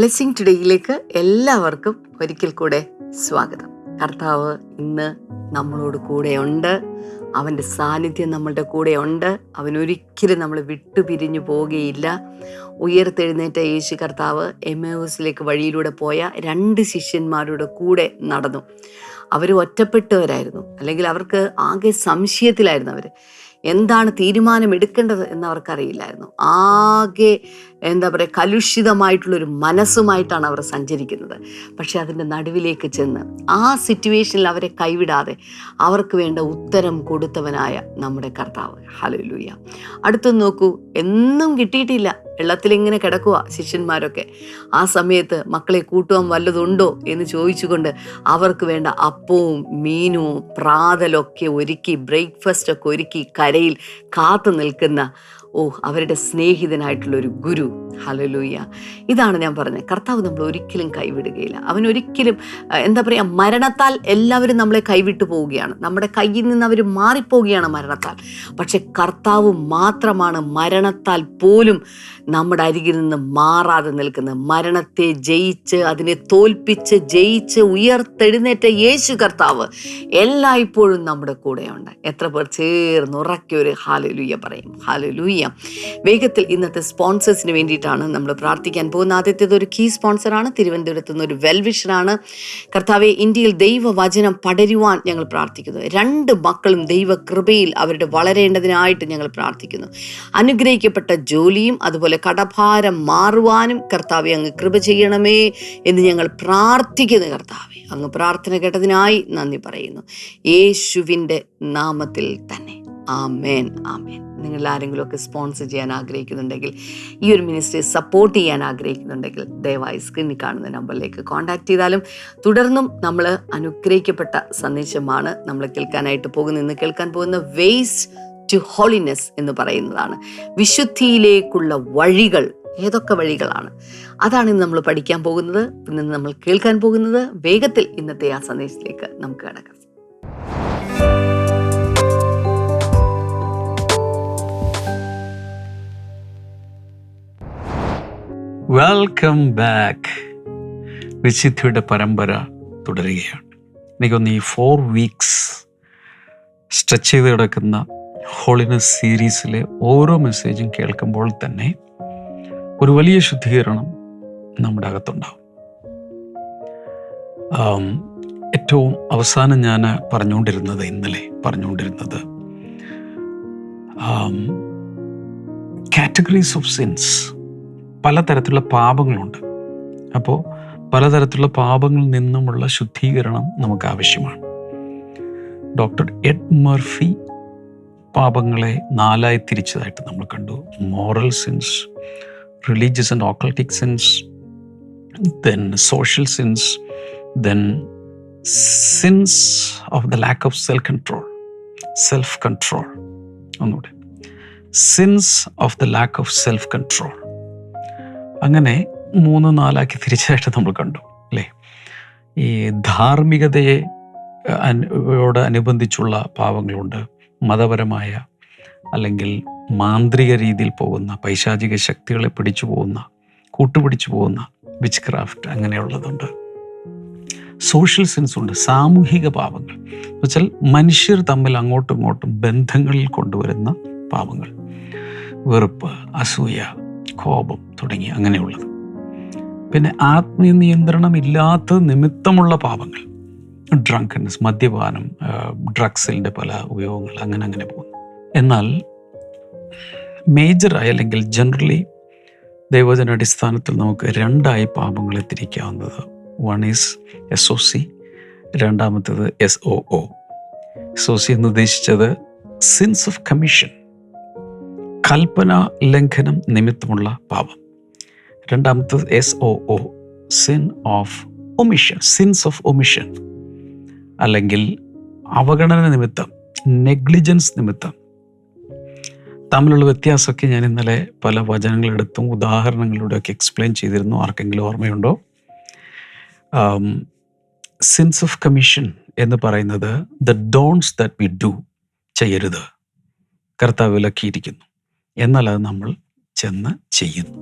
Blessing ടുഡേയിലേക്ക് എല്ലാവർക്കും ഒരിക്കൽ കൂടെ സ്വാഗതം. കർത്താവ് ഇന്ന് നമ്മളോട് കൂടെയുണ്ട്. അവന്റെ സാന്നിധ്യം നമ്മളുടെ കൂടെയുണ്ട്. അവൻ ഒരിക്കലും നമ്മൾ വിട്ടുപിരിഞ്ഞു പോവുകയില്ല ഉയർത്തെഴുന്നേറ്റ യേശു കർത്താവ് എം എസിലേക്ക് വഴിയിലൂടെ പോയ രണ്ട് ശിഷ്യന്മാരുടെ കൂടെ നടന്നു. അവർ ഒറ്റപ്പെട്ടവരായിരുന്നു. അല്ലെങ്കിൽ അവർക്ക് ആകെ സംശയത്തിലായിരുന്നു അവർ എന്താണ് തീരുമാനം എടുക്കേണ്ടത് എന്ന് അവർക്കറിയില്ലായിരുന്നു ആകെ എന്താ പറയുക കലുഷിതമായിട്ടുള്ളൊരു മനസ്സുമായിട്ടാണ് അവർ സഞ്ചരിക്കുന്നത്. പക്ഷെ അതിന്റെ നടുവിലേക്ക് ചെന്ന് ആ സിറ്റുവേഷനിൽ അവരെ കൈവിടാതെ അവർക്ക് വേണ്ട ഉത്തരം കൊടുത്തവനായ നമ്മുടെ കർത്താവ്. ഹലലുയ്യ അടുത്ത് നോക്കൂ എന്നും കിട്ടിയിട്ടില്ല. വെള്ളത്തിലിങ്ങനെ കിടക്കുക ശിഷ്യന്മാരൊക്കെ. ആ സമയത്ത് മക്കളെ കൂട്ടുവാൻ വല്ലതുണ്ടോ എന്ന് ചോദിച്ചുകൊണ്ട് അവർക്ക് വേണ്ട അപ്പവും മീനും പ്രാതലൊക്കെ ഒരുക്കി ബ്രേക്ക്ഫാസ്റ്റ് ഒക്കെ ഒരുക്കി കരയിൽ കാത്തു നിൽക്കുന്ന ഓ അവരുടെ സ്നേഹിതനായിട്ടുള്ള ഒരു ഗുരു. ഹലലൂയ ഇതാണ് ഞാൻ പറഞ്ഞത്. കർത്താവ് നമ്മൾ ഒരിക്കലും കൈവിടുകയില്ല. അവൻ ഒരിക്കലും എന്താ പറയുക മരണത്താൽ എല്ലാവരും നമ്മളെ കൈവിട്ടു പോവുകയാണ്. നമ്മുടെ കയ്യിൽ നിന്ന് അവർ മാറിപ്പോവുകയാണ് മരണത്താൽ. പക്ഷെ കർത്താവ് മാത്രമാണ് മരണത്താൽ പോലും നമ്മുടെ അരികിൽ നിന്ന് മാറാതെ നിൽക്കുന്ന മരണത്തെ ജയിച്ച് അതിനെ തോൽപ്പിച്ച് ജയിച്ച് ഉയർത്തെഴുന്നേറ്റ യേശു കർത്താവ് എല്ലായ്പ്പോഴും നമ്മുടെ കൂടെയുണ്ട്. എത്ര പേർ ചേർന്ന് ഉറക്കി ഒരു ഹാലലൂയ പറയും. ഹാലലൂയ വേഗത്തിൽ ഇന്നത്തെ സ്പോൺസേഴ്സിന് വേണ്ടിയിട്ടാണ് നമ്മൾ പ്രാർത്ഥിക്കാൻ പോകുന്നത്. ആദ്യത്തേത് ഒരു കീ സ്പോൺസറാണ്. തിരുവനന്തപുരത്ത് നിന്ന് ഒരു വെൽവിഷനാണ്. കർത്താവെ ഇന്ത്യയിൽ ദൈവവചനം പടരുവാൻ ഞങ്ങൾ പ്രാർത്ഥിക്കുന്നു. രണ്ട് മക്കളും ദൈവകൃപയിൽ അവരുടെ വളരേണ്ടതിനായിട്ട് ഞങ്ങൾ പ്രാർത്ഥിക്കുന്നു. അനുഗ്രഹിക്കപ്പെട്ട ജോലിയും അതുപോലെ കടഭാരം മാറുവാനും കർത്താവെ അങ്ങ് കൃപ ചെയ്യണമേ എന്ന് ഞങ്ങൾ പ്രാർത്ഥിക്കുന്നു കർത്താവെ. അങ്ങ് പ്രാർത്ഥന കേട്ടതിനായി നന്ദി പറയുന്നു. യേശുവിന്റെ നാമത്തിൽ തന്നെ. ആമേൻ ആമേൻ. നിങ്ങൾ ആരെങ്കിലും ഒക്കെ സ്പോൺസർ ചെയ്യാൻ ആഗ്രഹിക്കുന്നുണ്ടെങ്കിൽ ഈ ഒരു മിനിസ്റ്ററി സപ്പോർട്ട് ചെയ്യാൻ ആഗ്രഹിക്കുന്നുണ്ടെങ്കിൽ ദയവായി സ്ക്രീനിൽ കാണുന്ന നമ്പറിലേക്ക് കോൺടാക്ട് ചെയ്താലും തുടർന്നും നമ്മൾ അനുഗ്രഹിക്കപ്പെട്ട സന്ദേശമാണ് നമ്മൾ കേൾക്കാനായിട്ട് പോകുന്നത്. ഇന്ന് കേൾക്കാൻ പോകുന്ന വേസ്റ്റ് ടു ഹോളിനെസ് എന്ന് പറയുന്നതാണ്. വിശുദ്ധിയിലേക്കുള്ള വഴികൾ ഏതൊക്കെ വഴികളാണ്? അതാണ് ഇന്ന് നമ്മൾ പഠിക്കാൻ പോകുന്നത്. ഇന്ന് നമ്മൾ കേൾക്കാൻ പോകുന്നത് വേഗത്തിൽ ഇന്നത്തെ ആ സന്ദേശത്തിലേക്ക് നമുക്ക് കിടക്കാം. വെൽക്കം ബാക്ക് വിശുദ്ധിയുടെ പരമ്പര തുടരുകയാണ്. എനിക്കൊന്ന് ഈ ഫോർ വീക്സ് സ്ട്രെച്ച് ചെയ്ത് കിടക്കുന്ന ഹോളിനസ് സീരീസിലെ ഓരോ മെസ്സേജും കേൾക്കുമ്പോൾ തന്നെ ഒരു വലിയ ശുദ്ധീകരണം നമ്മുടെ അകത്തുണ്ടാവും. ഏറ്റവും അവസാനം ഞാൻ പറഞ്ഞുകൊണ്ടിരുന്നത് ഇന്നലെ പറഞ്ഞുകൊണ്ടിരുന്നത് കാറ്റഗറീസ് ഓഫ് സിൻസ് പലതരത്തിലുള്ള പാപങ്ങളുണ്ട്. അപ്പോൾ പലതരത്തിലുള്ള പാപങ്ങളിൽ നിന്നുമുള്ള ശുദ്ധീകരണം നമുക്ക് ആവശ്യമാണ്. ഡോക്ടർ എഡ് മർഫി പാപങ്ങളെ നാലായി തിരിച്ചതായിട്ട് നമ്മൾ കണ്ടു. Moral sins religious and occultic sins then social sins then sins of the lack of self control self control ഒന്നുകൂടെ. Sins of the lack of self control അങ്ങനെ മൂന്ന് നാലാക്കി തിരിച്ചതായിട്ട് നമ്മൾ കണ്ടു അല്ലേ? ഈ ധാർമ്മികതയെ അനുബന്ധിച്ചുള്ള പാവങ്ങളുണ്ട് മതപരമായ അല്ലെങ്കിൽ മാന്ത്രിക രീതിയിൽ പോകുന്ന പൈശാചിക ശക്തികളെ പിടിച്ചു പോകുന്ന കൂട്ടുപിടിച്ചു പോകുന്ന വിച്ച് ക്രാഫ്റ്റ് അങ്ങനെയുള്ളതുണ്ട്. സോഷ്യൽ സെൻസ് ഉണ്ട് സാമൂഹിക പാപങ്ങൾ. വെച്ചാൽ മനുഷ്യർ തമ്മിൽ അങ്ങോട്ടും ഇങ്ങോട്ടും ബന്ധങ്ങളിൽ കൊണ്ടുവരുന്ന പാപങ്ങൾ. വെറുപ്പ് അസൂയ കോപം തുടങ്ങി അങ്ങനെയുള്ളത്. പിന്നെ ആത്മീയ നിയന്ത്രണം ഇല്ലാത്ത നിമിത്തമുള്ള പാപങ്ങൾ. ഡ്രങ്കൻസ് മദ്യപാനം ഡ്രഗ്സിന്റെ പല ഉപയോഗങ്ങൾ അങ്ങനെ അങ്ങനെ പോകുന്നു. എന്നാൽ മേജറായി അല്ലെങ്കിൽ ജനറലി ദൈവജന അടിസ്ഥാനത്തിൽ നമുക്ക് രണ്ടായി പാപങ്ങളെ തിരിക്കാവുന്നത് one is S O C രണ്ടാമത്തേത് S O O S O C എന്ന് ഉദ്ദേശിച്ചത് സിൻസ് ഓഫ് കമ്മീഷൻ കൽപ്പന ലംഘനം നിമിത്തമുള്ള പാപം. രണ്ടാമത്തത് S O O sin of omission sins of omission അല്ലെങ്കിൽ അവഗണന നിമിത്തം നെഗ്ലിജൻസ് നിമിത്തം. തമ്മിലുള്ള വ്യത്യാസമൊക്കെ ഞാൻ ഇന്നലെ പല വചനങ്ങളെടുത്തും ഉദാഹരണങ്ങളിലൂടെയൊക്കെ എക്സ്പ്ലെയിൻ ചെയ്തിരുന്നു. ആർക്കെങ്കിലും ഓർമ്മയുണ്ടോ? സിൻസ് ഓഫ് കമ്മീഷൻ എന്ന് പറയുന്നത് the don'ts that we do ചെയ്യരുത്. കർത്താവ് വിലക്കിയിരിക്കുന്നു. എന്നാൽ അത് നമ്മൾ ചെന്ന് ചെയ്യുന്നു.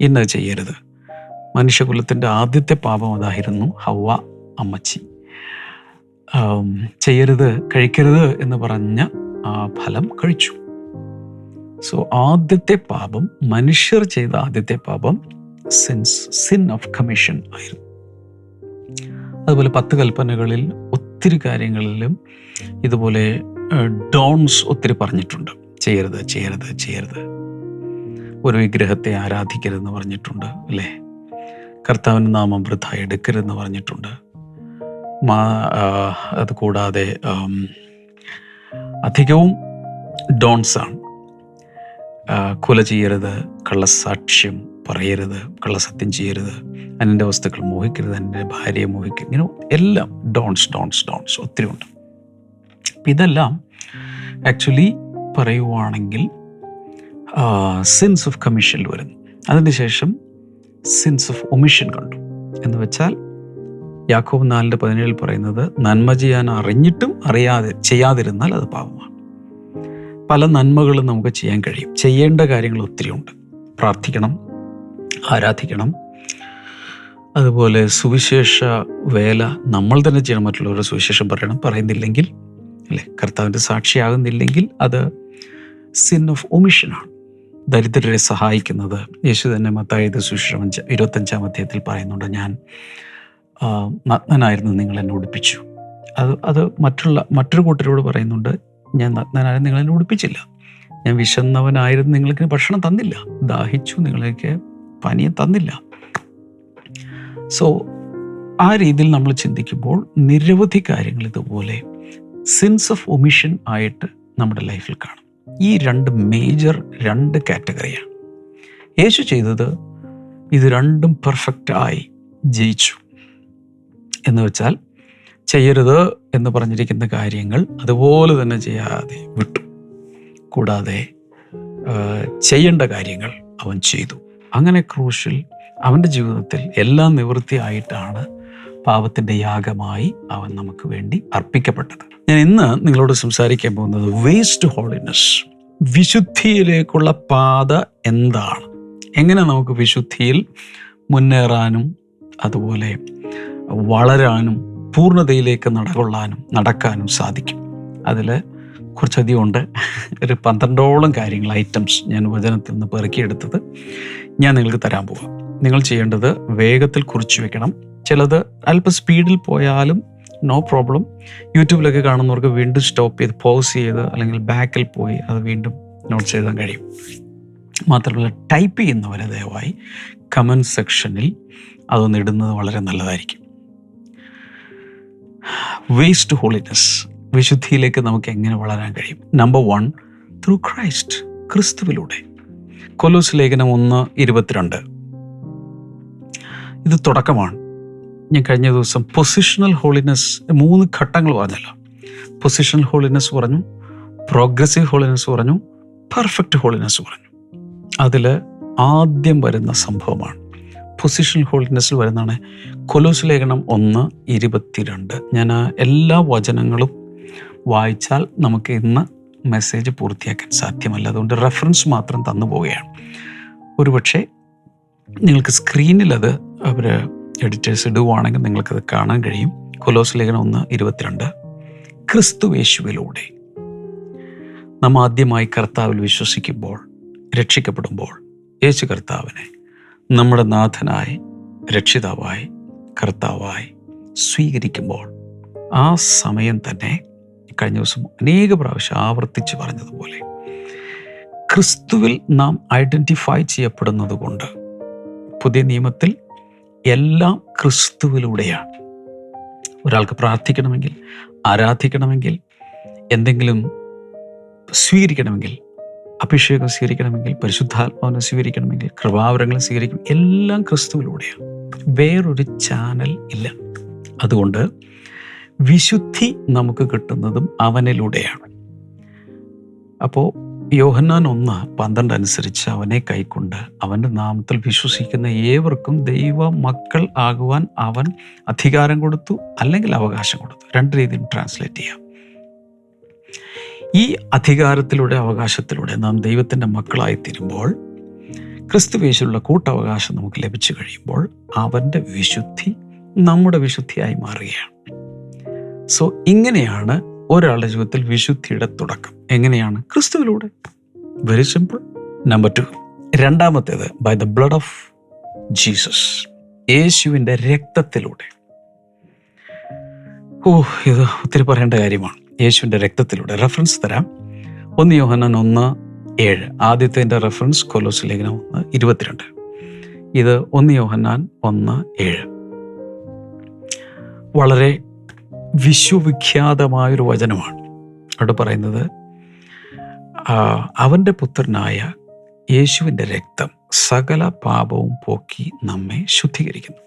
ഇന്ന് ചെയ്യരുത്. മനുഷ്യകുലത്തിന്റെ ആദ്യത്തെ പാപം അതായിരുന്നു ഹവ അമ്മച്ചി. ചെയ്യരുത് കഴിക്കരുത് എന്ന് പറഞ്ഞ ആ ഫലം കഴിച്ചു. സോ ആദ്യത്തെ പാപം മനുഷ്യർ ചെയ്ത ആദ്യത്തെ പാപം സിൻസ് സിൻ ഓഫ് കമ്മീഷൻ ആയിരുന്നു. അതുപോലെ പത്ത് കൽപ്പനകളിൽ ഒത്തിരി കാര്യങ്ങളിലും ഇതുപോലെ ഡോൺസ് ഒത്തിരി പറഞ്ഞിട്ടുണ്ട്. ചെയ്യരുത് ചെയ്യരുത് ചെയ്യരുത്. ഒരു വിഗ്രഹത്തെ ആരാധിക്കരുതെന്ന് പറഞ്ഞിട്ടുണ്ട് അല്ലേ? കർത്താവിന്റെ നാമം വൃഥ എടുക്കരുതെന്ന് പറഞ്ഞിട്ടുണ്ട്. മാ അത് കൂടാതെ അധികവും ഡോൺസാണ് കൊല ചെയ്യരുത് കള്ളസാക്ഷ്യം പറയരുത് കള്ളസത്യം ചെയ്യരുത് അനിന്റെ വസ്തുക്കൾ മോഹിക്കരുത് എന്റെ ഭാര്യയെ മോഹിക്കരുത് ഇങ്ങനെ എല്ലാം ഡോൺസ് ഡോൺസ് ഡോൺസ് ഒത്തിരി ഉണ്ട്. ഇതെല്ലാം ആക്ച്വലി പറയുവാണെങ്കിൽ സിൻസ് ഓഫ് കമ്മീഷനിൽ വരുന്നു. അതിനുശേഷം സിൻസ് ഓഫ് ഒമിഷൻ കണ്ടു. എന്ന് വെച്ചാൽ യാക്കോബ് നാലിന്റെ പതിനേഴിൽ പറയുന്നത് നന്മ ചെയ്യാൻ അറിഞ്ഞിട്ടും അറിയാതെ ചെയ്യാതിരുന്നാൽ അത് പാപമാണ്. പല നന്മകളും നമുക്ക് ചെയ്യാൻ കഴിയും. ചെയ്യേണ്ട കാര്യങ്ങൾ ഒത്തിരി ഉണ്ട്. പ്രാർത്ഥിക്കണം ആരാധിക്കണം. അതുപോലെ സുവിശേഷ വേല നമ്മൾ തന്നെ ചെയ്യണം. മറ്റുള്ളവരുടെ സുവിശേഷം പറയണം. പറയുന്നില്ലെങ്കിൽ അല്ലേ? കർത്താവിന്റെ സാക്ഷിയാകുന്നില്ലെങ്കിൽ അത് സിൻ ഓഫ് ഒമിഷനാണ് ദരിദ്രരെ സഹായിക്കുന്നത്. യേശു തന്നെ മത്തായത് അഞ്ച് ഇരുപത്തഞ്ചാം അധ്യായത്തിൽ പറയുന്നുണ്ട്. ഞാൻ നഗ്നനായിരുന്നു നിങ്ങൾ എന്നെ ഉടുപ്പിച്ചു അത് അത് മറ്റുള്ള മറ്റൊരു കൂട്ടരോട് പറയുന്നുണ്ട് ഞാൻ നഗ്നനായിരുന്നു നിങ്ങൾ എന്നെ ഉടുപ്പിച്ചില്ല ഞാൻ വിശന്നവനായിരുന്നു നിങ്ങൾക്ക് ഭക്ഷണം തന്നില്ല. ദാഹിച്ചു നിങ്ങൾക്ക് പാനീയം തന്നില്ല. സോ ആ രീതിയിൽ നമ്മൾ ചിന്തിക്കുമ്പോൾ നിരവധി കാര്യങ്ങൾ ഇതുപോലെ സിൻസ് ഓഫ് ഒമിഷൻ ആയിട്ട് നമ്മുടെ ലൈഫിൽ കാണും. ഈ രണ്ട് മേജർ രണ്ട് കാറ്റഗറിയാണ് യേശു ചെയ്തത് ഇത് രണ്ടും പെർഫെക്റ്റായി ജയിച്ചു. എന്ന് വെച്ചാൽ ചെയ്യരുത് എന്ന് പറഞ്ഞിരിക്കുന്ന കാര്യങ്ങൾ അതുപോലെ തന്നെ ചെയ്യാതെ വിട്ടു. കൂടാതെ ചെയ്യേണ്ട കാര്യങ്ങൾ അവൻ ചെയ്തു. അങ്ങനെ ക്രൂശിൽ അവന്റെ ജീവിതത്തിൽ എല്ലാം നിവൃത്തിയായിട്ടാണ് പാപത്തിന്റെ യാഗമായി അവൻ നമുക്ക് വേണ്ടി അർപ്പിക്കപ്പെട്ടത്. ഞാൻ ഇന്ന് നിങ്ങളോട് സംസാരിക്കാൻ പോകുന്നത് വേസ്റ്റ് ഹോളിനെസ് വിശുദ്ധിയിലേക്കുള്ള പാത എന്താണ്? എങ്ങനെ നമുക്ക് വിശുദ്ധിയിൽ മുന്നേറാനും അതുപോലെ വളരാനും പൂർണതയിലേക്ക് നടകൊള്ളാനും നടക്കാനും സാധിക്കും. അതിൽ കുറച്ചധികം ഉണ്ട് ഒരു പന്ത്രണ്ടോളം കാര്യങ്ങൾ ഐറ്റംസ് ഞാൻ വചനത്തിൽ നിന്ന് പെറുക്കിയെടുത്തത് ഞാൻ നിങ്ങൾക്ക് തരാൻ പോവാം. നിങ്ങൾ ചെയ്യേണ്ടത് വേഗത്തിൽ കുറിച്ച് വെക്കണം. ചിലത് അല്പം സ്പീഡിൽ പോയാലും നോ പ്രോബ്ലം യൂട്യൂബിലൊക്കെ കാണുന്നവർക്ക് വീണ്ടും സ്റ്റോപ്പ് ചെയ്ത് പോസ് ചെയ്ത് അല്ലെങ്കിൽ ബാക്കിൽ പോയി അത് വീണ്ടും നോട്ട്സ് എഴുതാൻ കഴിയും. മാത്രമല്ല ടൈപ്പ് ചെയ്യുന്നവരെ ദയവായി കമന്റ് സെക്ഷനിൽ അതൊന്ന് ഇടുന്നത് വളരെ നല്ലതായിരിക്കും. വേസ്റ്റ് ഹോളിനെസ് വിശുദ്ധിയിലേക്ക് നമുക്ക് എങ്ങനെ വളരാൻ കഴിയും? നമ്പർ വൺ ത്രൂ ക്രൈസ്റ്റ് ക്രിസ്തുവിലൂടെ. കൊലോസ് ലേഖനം ഒന്ന് ഇരുപത്തിരണ്ട്. ഇത് തുടക്കമാണ്. ഞാൻ കഴിഞ്ഞ ദിവസം പൊസിഷണൽ ഹോളിനെസ് മൂന്ന് ഘട്ടങ്ങൾ പറഞ്ഞല്ലോ. പൊസിഷണൽ ഹോളിനെസ് പറഞ്ഞു പ്രോഗ്രസീവ് ഹോളിനെസ് പറഞ്ഞു പെർഫെക്റ്റ് ഹോളിനെസ് പറഞ്ഞു. അതിൽ ആദ്യം വരുന്ന സംഭവമാണ്. പൊസിഷണൽ ഹോൾഡ്നെസ്സിൽ വരുന്നതാണ്. കൊലോസ് ലേഖനം ഒന്ന് ഇരുപത്തിരണ്ട്. ഞാൻ എല്ലാ വചനങ്ങളും വായിച്ചാൽ നമുക്ക് ഇന്ന് മെസ്സേജ് പൂർത്തിയാക്കാൻ സാധ്യമല്ല. അതുകൊണ്ട് റെഫറൻസ് മാത്രം തന്നു പോവുകയാണ്. ഒരുപക്ഷെ നിങ്ങൾക്ക് സ്ക്രീനിലത് അവർ എഡിറ്റേഴ്സ് ഇടുവാണെങ്കിൽ നിങ്ങൾക്കത് കാണാൻ കഴിയും. കൊലോസ് ലേഖനം ഒന്ന് ഇരുപത്തിരണ്ട്. ക്രിസ്തു യേശുവിലൂടെ നാം ആദ്യമായി കർത്താവിൽ വിശ്വസിക്കുമ്പോൾ രക്ഷിക്കപ്പെടുമ്പോൾ യേശു കർത്താവിനെ നമ്മുടെ നാഥനായി രക്ഷിതാവായി കർത്താവായി സ്വീകരിക്കുമ്പോൾ ആ സമയം തന്നെ കഴിഞ്ഞ ദിവസം അനേക പ്രാവശ്യം ആവർത്തിച്ച് പറഞ്ഞതുപോലെ ക്രിസ്തുവിൽ നാം ഐഡന്റിഫൈ ചെയ്യപ്പെടുന്നത് കൊണ്ട് പുതിയ നിയമത്തിൽ എല്ലാം ക്രിസ്തുവിലൂടെയാണ്. ഒരാൾക്ക് പ്രാർത്ഥിക്കണമെങ്കിൽ ആരാധിക്കണമെങ്കിൽ എന്തെങ്കിലും സ്വീകരിക്കണമെങ്കിൽ അഭിഷേകം സ്വീകരിക്കണമെങ്കിൽ പരിശുദ്ധാത്മാവിനെ സ്വീകരിക്കണമെങ്കിൽ കൃപാവരങ്ങൾ സ്വീകരിക്കണം എല്ലാം ക്രിസ്തുവിലൂടെയാണ്. വേറൊരു ചാനൽ ഇല്ല. അതുകൊണ്ട് വിശുദ്ധി നമുക്ക് കിട്ടുന്നതും അവനിലൂടെയാണ്. അപ്പോൾ യോഹന്നാൻ ഒന്ന് പന്ത്രണ്ട് അനുസരിച്ച് അവനെ കൈക്കൊണ്ട് അവന്റെ നാമത്തിൽ വിശ്വസിക്കുന്ന ഏവർക്കും ദൈവ മക്കൾ ആകുവാൻ അവൻ അധികാരം കൊടുത്തു അല്ലെങ്കിൽ അവകാശം കൊടുത്തു. രണ്ട് രീതിയിൽ ട്രാൻസ്ലേറ്റ് ചെയ്യാം. ഈ അധികാരത്തിലൂടെ അവകാശത്തിലൂടെ നാം ദൈവത്തിന്റെ മക്കളായി തീരുമ്പോൾ ക്രിസ്തുവേശുള്ള കൂട്ടവകാശം നമുക്ക് ലഭിച്ചു കഴിയുമ്പോൾ അവന്റെ വിശുദ്ധി നമ്മുടെ വിശുദ്ധിയായി മാറുകയാണ്. സോ ഇങ്ങനെയാണ് ഒരാളുടെ ജീവിതത്തിൽ വിശുദ്ധിയുടെ തുടക്കം. എങ്ങനെയാണ്? ക്രിസ്തുവിലൂടെ. വെരി സിമ്പിൾ നമ്പർ ടു രണ്ടാമത്തേത് by the blood of Jesus യേശുവിന്റെ രക്തത്തിലൂടെ. ഓ ഇത് ഒത്തിരി പറയേണ്ട കാര്യമാണ്. യേശുവിന്റെ രക്തത്തിലൂടെ റെഫറൻസ് തരാം. ഒന്ന് യോഹനൻ ഒന്ന് ഏഴ്. ആദ്യത്തെ റെഫറൻസ് കൊലോസ് ലേഖനം ഒന്ന് ഇരുപത്തിരണ്ട്. ഇത് ഒന്ന് യോഹന്നാൻ ഒന്ന് ഏഴ്. വളരെ വിശ്വവിഖ്യാതമായൊരു വചനമാണ്. അവിടെ പറയുന്നത് അവന്റെ പുത്രനായ യേശുവിന്റെ രക്തം സകല പാപവും പോക്കി നമ്മെ ശുദ്ധീകരിക്കുന്നു.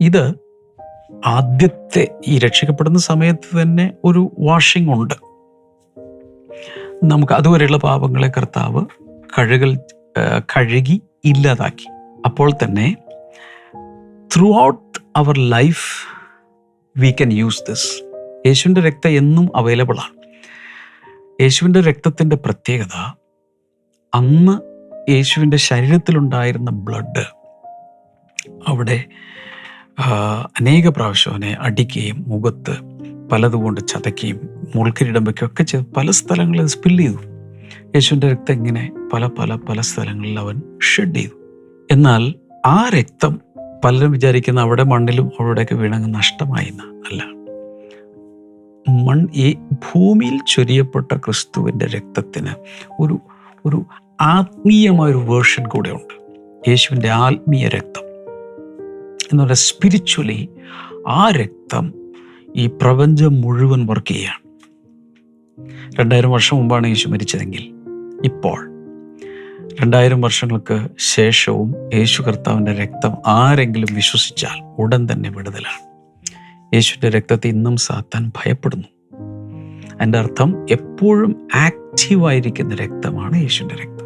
ഇത് ആദ്യത്തെ ഈ രക്ഷിക്കപ്പെടുന്ന സമയത്ത് തന്നെ ഒരു വാഷിംഗ് ഉണ്ട്. നമുക്ക് അതുവരെയുള്ള പാപങ്ങളെ കർത്താവ് കഴുകൽ കഴുകി ഇല്ലാതാക്കി. അപ്പോൾ തന്നെ throughout our life we can use this യേശുവിന്റെ രക്തം എന്നും അവൈലബിൾ ആണ്. യേശുവിന്റെ രക്തത്തിന്റെ പ്രത്യേകത അന്ന് യേശുവിന്റെ ശരീരത്തിലുണ്ടായിരുന്ന ബ്ലഡ് അവിടെ അനേക പ്രാവശ്യം അവനെ അടിക്കുകയും മുഖത്ത് പലതുകൊണ്ട് ചതയ്ക്കുകയും മുൾക്കിരീടം വയ്ക്കുകയും ഒക്കെ ചെയ്ത് പല സ്ഥലങ്ങളിൽ സ്പില്ല് ചെയ്തു. യേശുവിന്റെ രക്തം ഇങ്ങനെ പല പല പല സ്ഥലങ്ങളിൽ അവൻ ഷെഡ് ചെയ്തു. എന്നാൽ ആ രക്തം പലരും വിചാരിക്കുന്ന അവിടെ മണ്ണിലും അവിടെയൊക്കെ വീണങ്ങ് നഷ്ടമായി അല്ല. മൺ ഈ ഭൂമിയിൽ ചൊരിയപ്പെട്ട ക്രിസ്തുവിന്റെ രക്തത്തിന് ഒരു ഒരു ആത്മീയമായ ഒരു വേർഷൻ കൂടെ ഉണ്ട്. യേശുവിന്റെ ആത്മീയ രക്തം. എന്ന് സ്പിരിച്വലി ആ രക്തം ഈ പ്രപഞ്ചം മുഴുവൻ വർക്ക് ചെയ്യുകയാണ് രണ്ടായിരം വർഷം മുമ്പാണ് യേശു മരിച്ചതെങ്കിൽ ഇപ്പോൾ രണ്ടായിരം വർഷങ്ങൾക്ക് ശേഷവും യേശു കർത്താവിന്റെ രക്തം ആരെങ്കിലും വിശ്വസിച്ചാൽ ഉടൻ തന്നെ വിടുതലാണ്. യേശുവിന്റെ രക്തത്തെ ഇന്നും സാത്താൻ ഭയപ്പെടുന്നു. എന്റെ അർത്ഥം എപ്പോഴും ആക്റ്റീവായിരിക്കുന്ന രക്തമാണ് യേശുവിന്റെ രക്തം.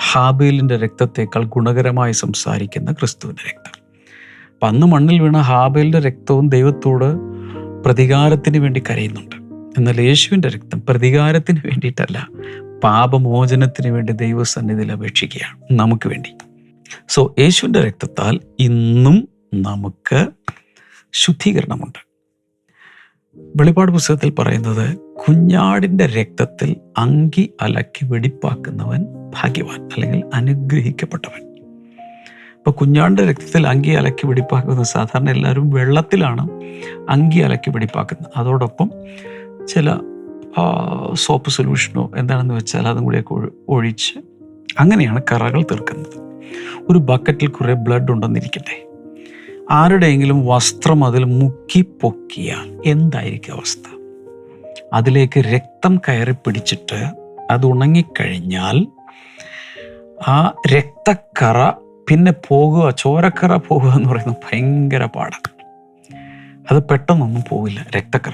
ഹാബേലിന്റെ രക്തത്തേക്കാൾ ഗുണകരമായി സംസാരിക്കുന്ന ക്രിസ്തുവിന്റെ രക്തം. അപ്പം അന്ന് മണ്ണിൽ വീണ ഹാബേലിന്റെ രക്തവും ദൈവത്തോട് പ്രതികാരത്തിന് വേണ്ടി കരയുന്നുണ്ട്. എന്നാൽ യേശുവിന്റെ രക്തം പ്രതികാരത്തിന് വേണ്ടിയിട്ടല്ല പാപമോചനത്തിന് വേണ്ടി ദൈവസന്നിധിയിൽ അപേക്ഷിക്കുകയാണ് നമുക്ക് വേണ്ടി. സോ യേശുവിന്റെ രക്തത്താൽ ഇന്നും നമുക്ക് ശുദ്ധീകരണമുണ്ട്. വെളിപാട് പുസ്തകത്തിൽ പറയുന്നത് കുഞ്ഞാടിന്റെ രക്തത്തിൽ അങ്കി അലക്കി വെടിപ്പാക്കുന്നവൻ ഭാഗ്യവാൻ അല്ലെങ്കിൽ അനുഗ്രഹിക്കപ്പെട്ടവൻ. ഇപ്പൊ കുഞ്ഞാണ്ട് രക്തത്തിൽ അങ്കി അലക്കി വെടിപ്പാക്കുന്നത് സാധാരണ എല്ലാവരും വെള്ളത്തിലാണ് അങ്കി അലക്കി വെടിപ്പാക്കുന്നത്. അതോടൊപ്പം ചില സോപ്പ് സൊല്യൂഷനോ എന്താണെന്ന് വെച്ചാൽ അതും കൂടിയൊക്കെ ഒഴിച്ച് അങ്ങനെയാണ് കറകൾ തീർക്കുന്നത്. ഒരു ബക്കറ്റിൽ കുറേ ബ്ലഡ് ഉണ്ടെന്നിരിക്കട്ടെ. ആരുടെയെങ്കിലും വസ്ത്രം അതിൽ മുക്കി പൊക്കിയാൽ എന്തായിരിക്കും അവസ്ഥ? അതിലേക്ക് രക്തം കയറി പിടിച്ചിട്ട് അത് ഉണങ്ങിക്കഴിഞ്ഞാൽ ആ രക്തക്കറ പിന്നെ പോകുക ചോരക്കറ പോകുക എന്ന് പറയുന്നത് ഭയങ്കര പാടാണ് അത് പെട്ടെന്നൊന്നും പോവില്ല രക്തക്കറ.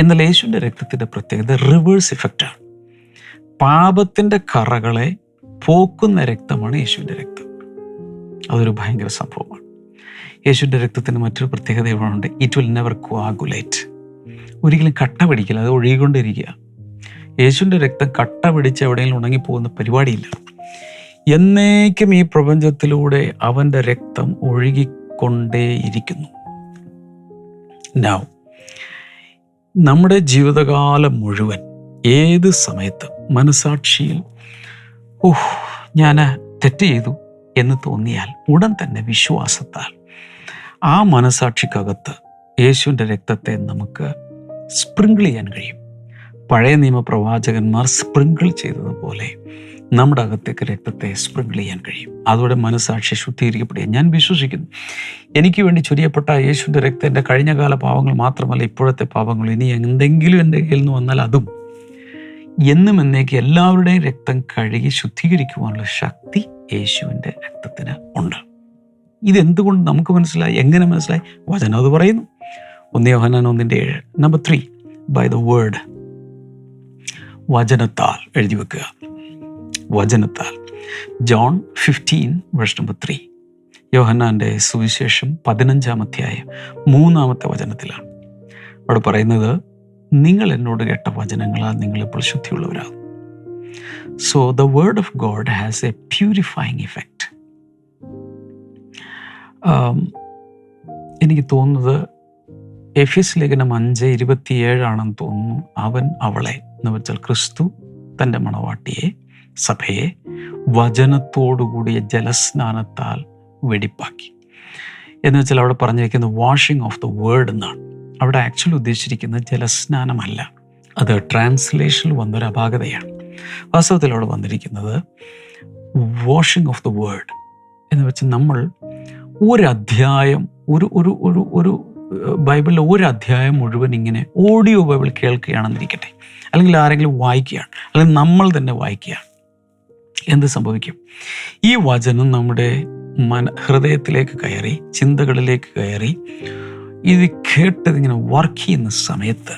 എന്നാൽ യേശുവിന്റെ രക്തത്തിന്റെ പ്രത്യേകത റിവേഴ്സ് ഇഫക്റ്റാണ് പാപത്തിന്റെ കറകളെ പോക്കുന്ന രക്തമാണ് യേശുവിന്റെ രക്തം. അതൊരു ഭയങ്കര സംഭവമാണ്. യേശുവിന്റെ രക്തത്തിന് മറ്റൊരു പ്രത്യേകത ഇവിടെ ഉണ്ട് ഇറ്റ് വിൽ നെവർ കോആഗുലേറ്റ് ഒരിക്കലും കട്ട പിടിക്കില്ല അത് ഒഴുകിക്കൊണ്ടിരിക്കുക. യേശുവിന്റെ രക്തം കട്ട പിടിച്ച് എവിടെയെങ്കിലും ഉണങ്ങിപ്പോകുന്ന പരിപാടിയില്ല. എന്നേക്കും ഈ പ്രപഞ്ചത്തിലൂടെ അവന്റെ രക്തം ഒഴുകിക്കൊണ്ടേയിരിക്കുന്നു. നൗ നമ്മുടെ ജീവിതകാലം മുഴുവൻ ഏത് സമയത്ത് മനസാക്ഷിയിൽ ഓഹ് ഞാൻ തെറ്റ് ചെയ്തു എന്ന് തോന്നിയാൽ ഉടൻ തന്നെ വിശ്വാസത്താൽ ആ മനസാക്ഷിക്കകത്ത് യേശുവിന്റെ രക്തത്തെ നമുക്ക് സ്പ്രിങ്കിൾ ചെയ്യാൻ കഴിയും. പഴയ നിയമ പ്രവാചകന്മാർ സ്പ്രിങ്കിൾ ചെയ്തതുപോലെ നമ്മുടെ അകത്തേക്ക് രക്തത്തെ സ്പ്രിങ്കിൾ ചെയ്യാൻ കഴിയും. അതോടെ മനസാക്ഷി ശുദ്ധീകരിക്കപ്പെടുക ഞാൻ വിശ്വസിക്കുന്നു. എനിക്ക് വേണ്ടി ചൊരിയപ്പെട്ട യേശുവിന്റെ രക്തം എന്റെ കഴിഞ്ഞകാല പാവങ്ങൾ മാത്രമല്ല ഇപ്പോഴത്തെ പാവങ്ങൾ ഇനി എന്തെങ്കിലും എന്റെ കയ്യിൽ നിന്ന് വന്നാൽ അതും. എന്നും എന്നേക്ക് എല്ലാവരുടെയും രക്തം കഴുകി ശുദ്ധീകരിക്കുവാനുള്ള ശക്തി യേശുവിന്റെ രക്തത്തിന് ഉണ്ട്. ഇതെന്തുകൊണ്ട് നമുക്ക് മനസ്സിലായി? എങ്ങനെ മനസ്സിലായി? വചനം അത് പറയുന്നു. ഒന്നേ യോഹന്നാൻ ഒന്നിന്റെ ഏഴ് number three by the word വചനത്താൽ എഴുതി വെക്കുക. വചനത്താൽ. John fifteen verse number three. യോഹന്നാന്റെ സുവിശേഷം പതിനഞ്ചാം അധ്യായം മൂന്നാമത്തെ വചനത്തിലാണ്. അവിടെ പറയുന്നത് നിങ്ങൾ എന്നോട് കേട്ട വചനങ്ങളാൽ നിങ്ങളിപ്പോൾ ശുദ്ധിയുള്ളവരാകും. So the word of God has a purifying effect എനിക്ക് തോന്നുന്നത് എഫിസ് ലേഖനം അഞ്ച് ഇരുപത്തിയേഴാണെന്ന് തോന്നുന്നു. അവൻ അവളെ എന്ന് വെച്ചാൽ ക്രിസ്തു തന്റെ മണവാട്ടിയെ സഭയെ വചനത്തോടുകൂടിയ ജലസ്നാനത്താൽ വെടിപ്പാക്കി. എന്ന് വെച്ചാൽ അവിടെ പറഞ്ഞിരിക്കുന്നത് വാഷിംഗ് ഓഫ് ദ വേർഡ് എന്നാണ്. അവിടെ ആക്ച്വലി ഉദ്ദേശിച്ചിരിക്കുന്നത് ജലസ്നാനമല്ല. അത് ട്രാൻസ്ലേഷനിൽ വന്നൊരു അപാകതയാണ്. വാസ്തവത്തിൽ അവിടെ വന്നിരിക്കുന്നത് വാഷിംഗ് ഓഫ് ദ വേർഡ് എന്ന് വെച്ച് നമ്മൾ ഒരു അധ്യായം ഒരു ഒരു ഒരു ഒരു ഏഹ്, ബൈബിളിലെ ഒരു അധ്യായം മുഴുവൻ ഇങ്ങനെ ഓഡിയോ ബൈബിൾ കേൾക്കുകയാണെന്നിരിക്കട്ടെ. അല്ലെങ്കിൽ ആരെങ്കിലും വായിക്കുകയാണ്. അല്ലെങ്കിൽ നമ്മൾ തന്നെ വായിക്കുകയാണ്. എന്ത് സംഭവിക്കും? ഈ വചനം നമ്മുടെ മന ഹൃദയത്തിലേക്ക് കയറി ചിന്തകളിലേക്ക് കയറി ഇത് കേട്ടതിങ്ങനെ വർക്ക് ചെയ്യുന്ന സമയത്ത്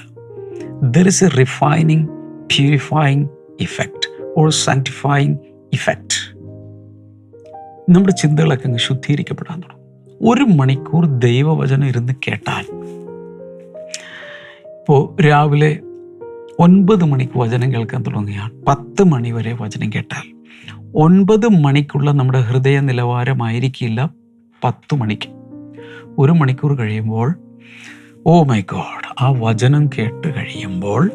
there is a refining purifying effect or sanctifying effect നമ്മുടെ ചിന്തകളൊക്കെ അങ്ങ് ശുദ്ധീകരിക്കപ്പെടാൻ തുടങ്ങും. ഒരു മണിക്കൂർ ദൈവവചനം ഇരുന്ന് കേട്ടാൽ. ഇപ്പോൾ രാവിലെ ഒൻപത് മണിക്ക് വചനം കേൾക്കാൻ തുടങ്ങിയാൽ പത്ത് മണി വരെ വചനം കേട്ടാൽ. ഒൻപത് മണിക്കുള്ള നമ്മുടെ ഹൃദയ നിലവാരമായിരിക്കില്ല പത്ത് മണിക്ക്. ഒരു മണിക്കൂർ കഴിയുമ്പോൾ ഓ മൈ ഗോഡ് ആ വചനം കേട്ട് കഴിയുമ്പോൾ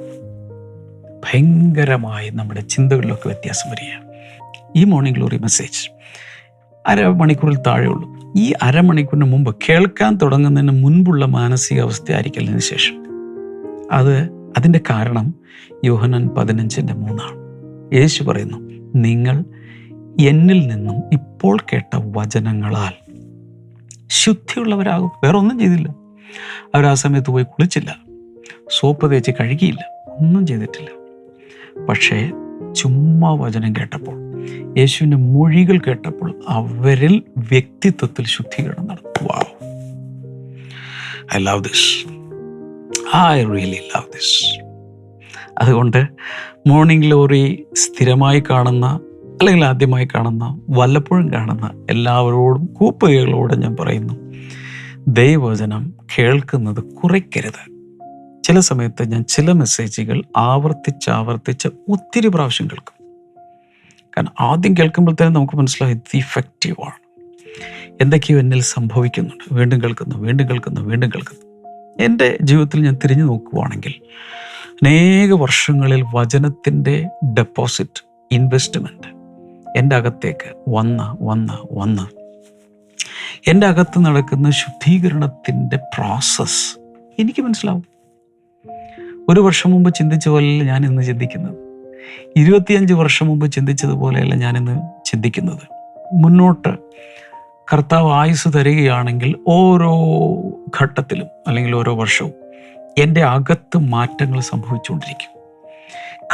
ഭയങ്കരമായി നമ്മുടെ ചിന്തകളിലൊക്കെ വ്യത്യാസം വരികയാണ്. ഈ മോർണിംഗ് ഗ്ലോറി മെസ്സേജ് അര മണിക്കൂറിൽ താഴെ താഴെയുള്ളൂ. ഈ അരമണിക്കൂറിന് മുമ്പ് കേൾക്കാൻ തുടങ്ങുന്നതിന് മുൻപുള്ള മാനസികാവസ്ഥ ആയിരിക്കലിന് ശേഷം. അത് അതിന്റെ കാരണം യോഹനൻ പതിനഞ്ചിന്റെ മൂന്നാണ്. യേശു പറയുന്നു നിങ്ങൾ എന്നിൽ നിന്നും ഇപ്പോൾ കേട്ട വചനങ്ങളാൽ ശുദ്ധിയുള്ളവരാകും. വേറെ ഒന്നും ചെയ്തില്ല. അവർ ആ സമയത്ത് പോയി കുളിച്ചില്ല. സോപ്പ് തേച്ച് കഴുകിയില്ല. ഒന്നും ചെയ്തിട്ടില്ല. പക്ഷേ ചുമ്മാ വചനം കേട്ടപ്പോൾ യേശുവിന്റെ മൊഴികൾ കേട്ടപ്പോൾ അവരിൽ വ്യക്തിത്വത്തിൽ ശുദ്ധീകരണം wow I love this I really love this അതുകൊണ്ട് മോർണിംഗ് ലോറി സ്ഥിരമായി കാണുന്ന അല്ലെങ്കിൽ ആദ്യമായി കാണുന്ന വല്ലപ്പോഴും കാണുന്ന എല്ലാവരോടും കൂപ്പുകളോടും ഞാൻ പറയുന്നു ദൈവവചനം കേൾക്കുന്നത് കുറയ്ക്കരുത്. ചില സമയത്ത് ഞാൻ ചില മെസ്സേജുകൾ ആവർത്തിച്ച് ആവർത്തിച്ച് ഒത്തിരി പ്രാവശ്യം കേൾക്കും. കാരണം ആദ്യം കേൾക്കുമ്പോൾ തന്നെ നമുക്ക് മനസ്സിലായി ഇത് ഇഫക്റ്റീവാണ് എന്തൊക്കെയോ എന്നിൽ സംഭവിക്കുന്നുണ്ട്. വീണ്ടും കേൾക്കുന്നു വീണ്ടും കേൾക്കുന്നു വീണ്ടും കേൾക്കുന്നു. എന്റെ ജീവിതത്തിൽ ഞാൻ തിരിഞ്ഞു നോക്കുവാണെങ്കിൽ അനേക വർഷങ്ങളിൽ വചനത്തിന്റെ ഡെപ്പോസിറ്റ് ഇൻവെസ്റ്റ്മെന്റ് എന്റെ അകത്തേക്ക് വന്ന് വന്ന് വന്ന്. എന്റെ അകത്ത് നടക്കുന്ന ശുദ്ധീകരണത്തിന്റെ പ്രോസസ്സ് എനിക്ക് മനസ്സിലാവും. ഒരു വർഷം മുമ്പ് ചിന്തിച്ച പോലെയല്ല ഞാൻ ഇന്ന് ചിന്തിക്കുന്നത്. ഇരുപത്തിയഞ്ച് വർഷം മുമ്പ് ചിന്തിച്ചതുപോലെയല്ല ഞാനിന്ന് ചിന്തിക്കുന്നത്. മുന്നോട്ട് കർത്താവ് ആയുസ് തരികയാണെങ്കിൽ ഓരോ ഘട്ടത്തിലും അല്ലെങ്കിൽ ഓരോ വർഷവും എന്റെ അകത്ത് മാറ്റങ്ങൾ സംഭവിച്ചുകൊണ്ടിരിക്കും.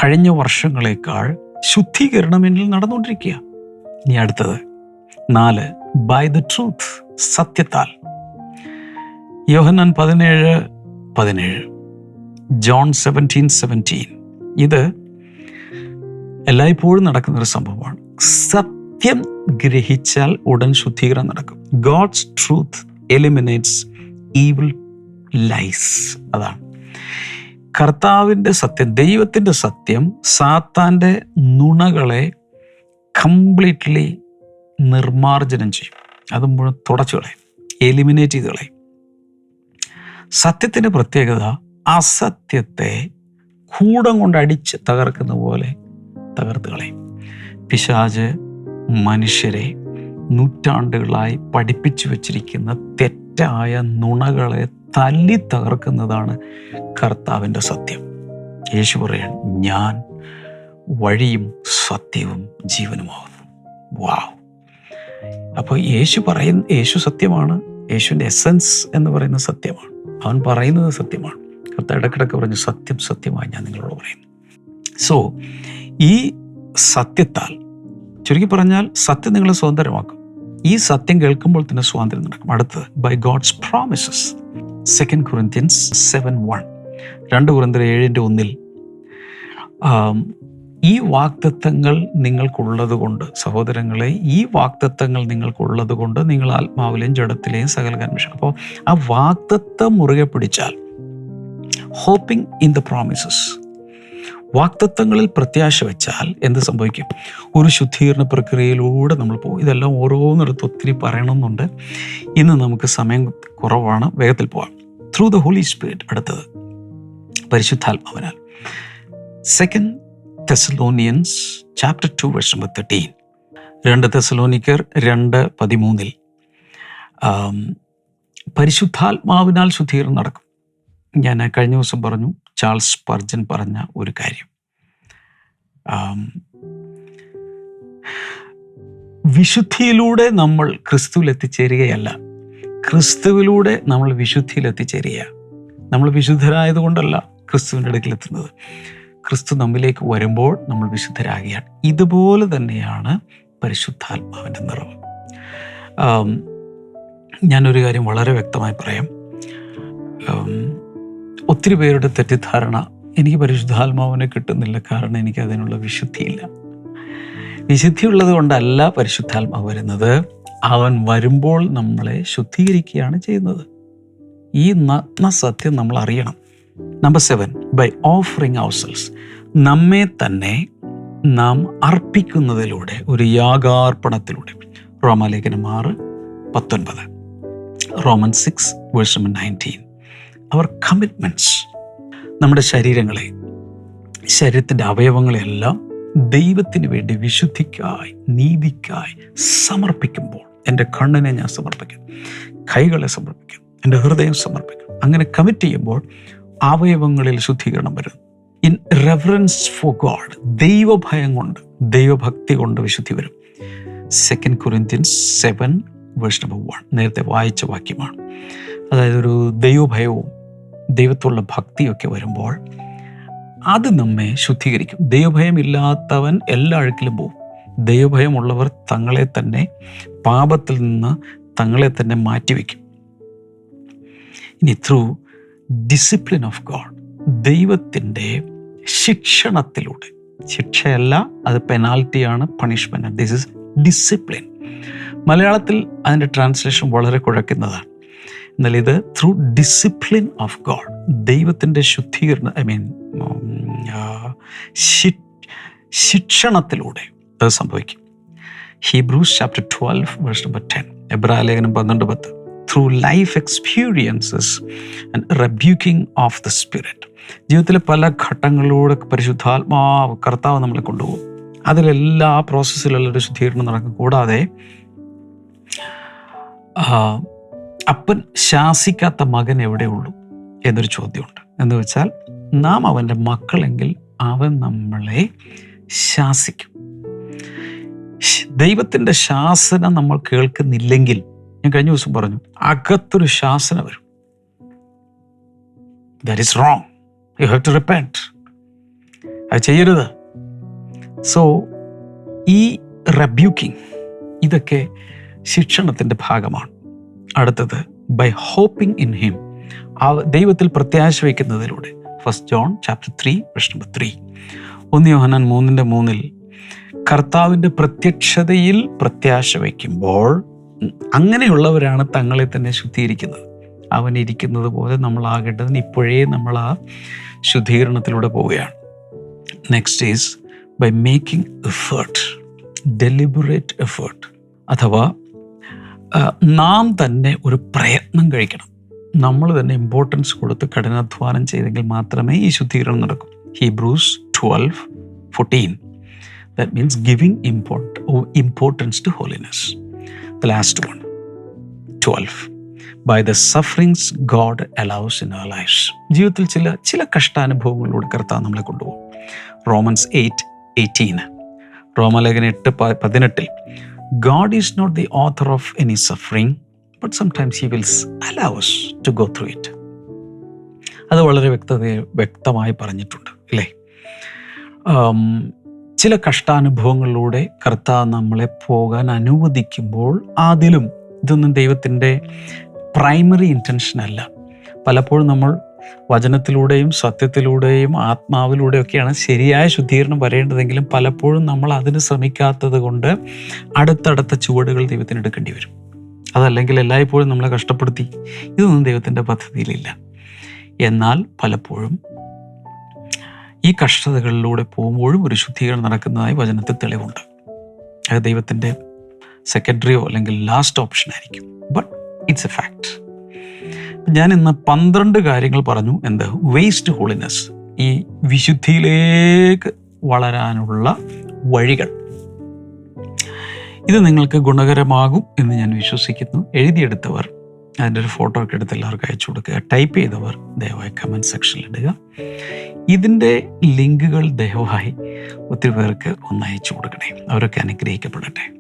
കഴിഞ്ഞ വർഷങ്ങളേക്കാൾ ശുദ്ധീകരണം എന്നിൽ നടന്നുകൊണ്ടിരിക്കുക. ഇനി അടുത്തത്. നാല് ബൈ ദ ട്രൂത്ത് സത്യത്താൽ. യോഹന്നാൻ പതിനേഴ് പതിനേഴ്. John seventeen seventeen. ഇത് എല്ലായ്പ്പോഴും നടക്കുന്ന ഒരു സംഭവമാണ്. സത്യം ഗ്രഹിച്ചാൽ ഉടൻ ശുദ്ധീകരണം നടക്കും. God's truth eliminates evil lies. അതാണ്. കർത്താവിന്റെ സത്യം ദൈവത്തിന്റെ സത്യം സാത്താന്റെ നുണകളെ കംപ്ലീറ്റ്ലി നിർമാർജനം ചെയ്യും. അത് മുഴുവൻ തുടച്ചു കളയും എലിമിനേറ്റ് ചെയ്ത് കളയും. സത്യത്തിന്റെ പ്രത്യേകത അസത്യത്തെ കൂടം കൊണ്ട് അടിച്ച് തകർക്കുന്ന പോലെ തകർത്ത് കളയും. പിശാജ് മനുഷ്യരെ നൂറ്റാണ്ടുകളായി പഠിപ്പിച്ചു വച്ചിരിക്കുന്ന തെറ്റായ നുണകളെ തല്ലി തകർക്കുന്നതാണ് കർത്താവിന്റെ സത്യം. യേശു പറയാൻ ഞാൻ വഴിയും സത്യവും ജീവനുമാകുന്നു. വാവ്. അപ്പോൾ യേശു പറയുന്ന യേശു സത്യമാണ് യേശുവിന്റെ എസൻസ് എന്ന് പറയുന്ന സത്യമാണ്. അവൻ പറയുന്നത് സത്യമാണ്. കർത്താവ് ഇടക്കിടക്ക് പറഞ്ഞു സത്യം സത്യമായി ഞാൻ നിങ്ങളോട് പറയും സോ ഈ സത്യത്താൽ ചുരുക്കി പറഞ്ഞാൽ സത്യം നിങ്ങളെ സ്വതന്ത്രമാക്കും. ഈ സത്യം കേൾക്കുമ്പോൾ തന്നെ സ്വാതന്ത്ര്യം നടക്കും. അടുത്തത് by God's promises second Corinthians seven one രണ്ട് കുറിന്തർ ഏഴിന്റെ ഒന്നിൽ ഈ വാക്തത്വങ്ങൾ നിങ്ങൾക്കുള്ളത് കൊണ്ട് സഹോദരങ്ങളെ ഈ വാക്തത്വങ്ങൾ നിങ്ങൾക്കുള്ളത് കൊണ്ട് നിങ്ങൾ ആത്മാവിലെയും ജഡത്തിലെയും സകല അപ്പോൾ ആ വാക്തത്വം മുറുകെ പിടിച്ചാൽ ഹോപ്പിംഗ് ഇൻ ദ പ്രോമിസസ് വാക്തത്വങ്ങളിൽ പ്രത്യാശ വെച്ചാൽ എന്ത് സംഭവിക്കും? ഒരു ശുദ്ധീകരണ പ്രക്രിയയിലൂടെ നമ്മൾ പോകും. ഇതെല്ലാം ഓരോന്നിടത്ത് ഒത്തിരി പറയണമെന്നുണ്ട്. ഇന്ന് നമുക്ക് സമയം കുറവാണ്. വേഗത്തിൽ പോകാം ത്രൂ ദ ഹോളി സ്പിരിറ്റ് അടുത്തത്. പരിശുദ്ധാത്മാവിനാൽ. Second Thessalonians chapter two verse number thirteen രണ്ട് തെസലോണിക്കർ രണ്ട് പതിമൂന്നിൽ പരിശുദ്ധാത്മാവിനാൽ ശുദ്ധീകരണം നടക്കും. ഞാൻ കഴിഞ്ഞ ദിവസം പറഞ്ഞു ചാൾസ് പർജൻ പറഞ്ഞ ഒരു കാര്യം. വിശുദ്ധിയിലൂടെ നമ്മൾ ക്രിസ്തുവിൽ എത്തിച്ചേരുകയല്ല ക്രിസ്തുവിലൂടെ നമ്മൾ വിശുദ്ധിയിൽ എത്തിച്ചേരുക നമ്മൾ വിശുദ്ധരായതുകൊണ്ടല്ല ക്രിസ്തുവിന്റെ അടുക്കൽ എത്തുന്നത് ക്രിസ്തു നമ്മിലേക്ക് വരുമ്പോൾ നമ്മൾ വിശുദ്ധരാകുകയാണ്. ഇതുപോലെ തന്നെയാണ് പരിശുദ്ധാത്മാവിന്റെ നിറവ്. ഞാനൊരു കാര്യം വളരെ വ്യക്തമായി പറയാം. ഒത്തിരി പേരുടെ തെറ്റിദ്ധാരണ എനിക്ക് പരിശുദ്ധാത്മാവിനെ കിട്ടുന്നില്ല കാരണം എനിക്ക് അതിനുള്ള വിശുദ്ധിയില്ല. വിശുദ്ധിയുള്ളത് കൊണ്ടല്ല പരിശുദ്ധാത്മാവ് വരുന്നത്. അവൻ വരുമ്പോൾ നമ്മളെ ശുദ്ധീകരിക്കുകയാണ് ചെയ്യുന്നത്. ഈ നഗ്ന സത്യം നമ്മൾ അറിയണം. Number seven by offering ourselves നമ്മെ തന്നെ നാം അർപ്പിക്കുന്നതിലൂടെ ഒരു യാഗാർപ്പണത്തിലൂടെ. റോമാലേഖനം ആറ് പത്തൊൻപത്. Roman six verse number nineteen our commitments നമ്മുടെ ശരീരങ്ങളെ ശരീരത്തിന്റെ അവയവങ്ങളെല്ലാം ദൈവത്തിന് വേണ്ടി വിശുദ്ധിക്കായി നീതിക്കായി സമർപ്പിക്കുമ്പോൾ എന്റെ കണ്ണിനെ ഞാൻ സമർപ്പിക്കും കൈകളെ സമർപ്പിക്കും എന്റെ ഹൃദയം സമർപ്പിക്കും. അങ്ങനെ കമ്മിറ്റ് ചെയ്യുമ്പോൾ അവയവങ്ങളിൽ ശുദ്ധീകരണം വരുന്നു ഇൻ റെഫറൻസ് ഫോർ ഗോഡ് ദൈവഭയം കൊണ്ട് ദൈവഭക്തി കൊണ്ട് വിശുദ്ധി വരും. Second Corinthians seven verse number one നേരത്തെ വായിച്ച വാക്യമാണ്. അതായത് ഒരു ദൈവഭയവും ദൈവത്തുള്ള ഭക്തിയൊക്കെ വരുമ്പോൾ അത് നമ്മെ ശുദ്ധീകരിക്കും. ദൈവഭയം ഇല്ലാത്തവൻ എല്ലാ അഴുക്കിലും പോകും ദൈവഭയമുള്ളവർ തങ്ങളെ തന്നെ പാപത്തിൽ നിന്ന് തങ്ങളെ തന്നെ മാറ്റിവെക്കും. ഇനി ത്രൂ ഡിസിപ്ലിൻ ഓഫ് ഗോഡ് ദൈവത്തിന്റെ ശിക്ഷണത്തിലൂടെ. ശിക്ഷയല്ല അത് പെനാൽറ്റിയാണ് പണിഷ്മെന്റ് ദിസ് ഇസ് ഡിസിപ്ലിൻ മലയാളത്തിൽ അതിന്റെ ട്രാൻസ്ലേഷൻ വളരെ കുഴക്കുന്നതാണ്. എന്നാൽ ഇത് ത്രൂ ഡിസിപ്ലിൻ ഓഫ് ഗോഡ് ദൈവത്തിന്റെ ശുദ്ധീകരണം ഐ മീൻ ശിക്ഷണത്തിലൂടെ അത് സംഭവിക്കും. Hebrews chapter twelve verse number ten എബ്രാ ലേഖനം പന്ത്രണ്ട് പത്ത്. Through life experiences and rebuking of the spirit ജീവിതത്തിലെ പല ഘട്ടങ്ങളിലൂടെ പരിശുദ്ധാത്മാവ് കർത്താവ് നമ്മളെ കൊണ്ടുപോകും. അതിലെല്ലാ പ്രോസസ്സിലുള്ള ഒരു ശുദ്ധീകരണം നടക്കും. കൂടാതെ അപ്പൻ ശാസിക്കാത്ത മകൻ എവിടെയുള്ളൂ എന്നൊരു ചോദ്യമുണ്ട്. എന്ന് വെച്ചാൽ നാം അവന്റെ മക്കളെങ്കിൽ അവൻ നമ്മളെ ശാസിക്കും. ദൈവത്തിന്റെ ശാസന നമ്മൾ കേൾക്കുന്നില്ലെങ്കിൽ ഞാൻ കഴിഞ്ഞ ദിവസം പറഞ്ഞു അകത്തൊരു ശാസന വരും. That is wrong you have to repent അത് ചെയ്യരുത്. സോ ഈ റബ്യൂക്കിംഗ് ഇതൊക്കെ ശിക്ഷണത്തിന്റെ ഭാഗമാണ്. അടുത്തത് ബൈ ഹോപ്പിംഗ് ഇൻ ഹിം ആ ദൈവത്തിൽ പ്രത്യാശ വയ്ക്കുന്നതിലൂടെ ഫസ്റ്റ് ജോൺ ചാപ്റ്റർ ത്രീ പ്രശ്നം നമ്പർ ത്രീ ഒന്ന് യോഹനാൻ മൂന്നിന്റെ മൂന്നിൽ കർത്താവിന്റെ പ്രത്യക്ഷതയിൽ പ്രത്യാശ വയ്ക്കുമ്പോൾ അങ്ങനെയുള്ളവരാണ് തങ്ങളെ തന്നെ ശുദ്ധീകരിക്കുന്നത്. അവൻ ഇരിക്കുന്നത് പോലെ നമ്മളാകേണ്ടതിന് ഇപ്പോഴേ നമ്മൾ ആ ശുദ്ധീകരണത്തിലൂടെ പോവുകയാണ്. Next is by making effort deliberate effort അഥവാ നാം തന്നെ ഒരു പ്രയത്നം കഴിക്കണം. നമ്മൾ തന്നെ ഇമ്പോർട്ടൻസ് കൊടുത്ത് കഠിനാധ്വാനം ചെയ്തെങ്കിൽ മാത്രമേ ഈ ശുദ്ധീകരണം നടക്കൂ. Hebrews twelve fourteen that means giving import importance to holiness the last one twelve by the sufferings God allows in our lifes ജീവിതത്തിൽ ചില ചില കഷ്ടാനുഭവങ്ങളിലൂടെ കർത്താവ് നമ്മളെ കൊണ്ടുപോകും. റോമൻസ് എയ്റ്റ് എയ്റ്റീന് റോമലേഖന എട്ട് പ- is is not the author of any suffering but He he wills allows to go through it അത് വളരെ വ്യക്തത വ്യക്തമായി പറഞ്ഞിട്ടുണ്ട് അല്ലേ? ചില കഷ്ടാനുഭവങ്ങളിലൂടെ കർത്താവ് നമ്മളെ പോകാൻ അനുവദിക്കുമ്പോൾ അതിലും ഇതൊന്നും ദൈവത്തിന്റെ പ്രൈമറി ഇന്റൻഷൻ അല്ല. പലപ്പോഴും നമ്മൾ വചനത്തിലൂടെയും സത്യത്തിലൂടെയും ആത്മാവിലൂടെയൊക്കെയാണ് ശരിയായ ശുദ്ധീകരണം വരേണ്ടതെങ്കിലും പലപ്പോഴും നമ്മൾ അതിന് ശ്രമിക്കാത്തത് കൊണ്ട് അടുത്തടുത്ത ചുവടുകൾ ദൈവത്തിന് എടുക്കേണ്ടി വരും. അതല്ലെങ്കിൽ എല്ലായ്പ്പോഴും നമ്മളെ കഷ്ടപ്പെടുത്തി ഇതൊന്നും ദൈവത്തിന്റെ പദ്ധതിയിലില്ല. എന്നാൽ പലപ്പോഴും ഈ കഷ്ടതകളിലൂടെ പോകുമ്പോഴും ഒരു ശുദ്ധീകരണം നടക്കുന്നതായി വചനത്തിൽ തെളിവുണ്ട്. അത് ദൈവത്തിന്റെ സെക്കൻഡറിയോ അല്ലെങ്കിൽ ലാസ്റ്റ് ഓപ്ഷൻ ആയിരിക്കും. ബട്ട് ഇറ്റ്സ് എ ഫാക്ട് ഞാൻ ഇന്ന് പന്ത്രണ്ട് കാര്യങ്ങൾ പറഞ്ഞു എന്ത് വേസ്റ്റ് ഹോളിനെസ് ഈ വിശുദ്ധിയിലേക്ക് വളരാനുള്ള വഴികൾ. ഇത് നിങ്ങൾക്ക് ഗുണകരമാകും എന്ന് ഞാൻ വിശ്വസിക്കുന്നു. എഴുതിയെടുത്തവർ അതിന്റെ ഒരു ഫോട്ടോ ഒക്കെ എടുത്ത് എല്ലാവർക്കും അയച്ചു കൊടുക്കുക. ടൈപ്പ് ചെയ്തവർ ദയവായി കമന്റ് സെക്ഷനിൽ ഇടുക. ഇതിന്റെ ലിങ്കുകൾ ദയവായി ഒത്തിരി പേർക്ക് ഒന്ന് അയച്ചു കൊടുക്കണേ. അവരൊക്കെ അനുഗ്രഹിക്കപ്പെടട്ടെ.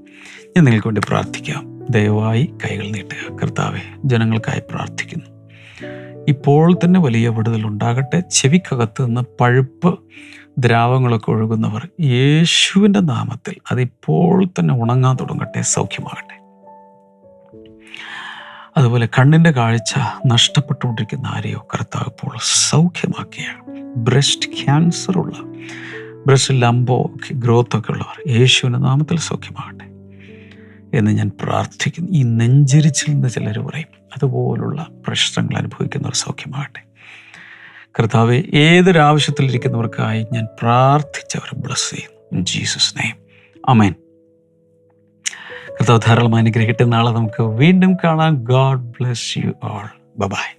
ഞാൻ നിങ്ങൾക്ക് വേണ്ടി പ്രാർത്ഥിക്കാം. ദയവായി കൈകൾ നീട്ടുക. കർത്താവെ ജനങ്ങൾക്കായി പ്രാർത്ഥിക്കുന്നു. ഇപ്പോൾ തന്നെ വലിയ വിടുതൽ ഉണ്ടാകട്ടെ. ചെവിക്കകത്ത് നിന്ന് പഴുപ്പ് ദ്രാവങ്ങളൊക്കെ ഒഴുകുന്നവർ യേശുവിന്റെ നാമത്തിൽ അതിപ്പോൾ തന്നെ ഉണങ്ങാൻ തുടങ്ങട്ടെ സൗഖ്യമാകട്ടെ. അതുപോലെ കണ്ണിന്റെ കാഴ്ച നഷ്ടപ്പെട്ടുകൊണ്ടിരിക്കുന്ന ആരെയോ കർത്താവ് ഇപ്പോൾ സൗഖ്യമാക്കിയാണ് ബ്രസ്റ്റ് ക്യാൻസറുള്ള ബ്രസ്റ്റ് ലംബോ ഗ്രോത്തൊക്കെ ഉള്ളവർ യേശുവിന്റെ നാമത്തിൽ സൗഖ്യമാകട്ടെ. എന്ന് ഞാൻ പ്രാർത്ഥിക്കുന്നു. ഈ നെഞ്ചരിച്ചിൽ നിന്ന് ചിലർ പറയും. അതുപോലുള്ള പ്രശ്നങ്ങൾ അനുഭവിക്കുന്ന ഒരു സൗഖ്യമാകട്ടെ. കർത്താവ് ഏതൊരാവശ്യത്തിലിരിക്കുന്നവർക്കായി ഞാൻ പ്രാർത്ഥിച്ചവരെ ബ്ലസ് ചെയ്യുന്നു ജീസസ് നെയ്മ് അമേൻ കർത്താവ് ധാരാളം അനുഗ്രഹിക്കട്ടെ. നാളെ നമുക്ക് വീണ്ടും കാണാം. God bless you all bye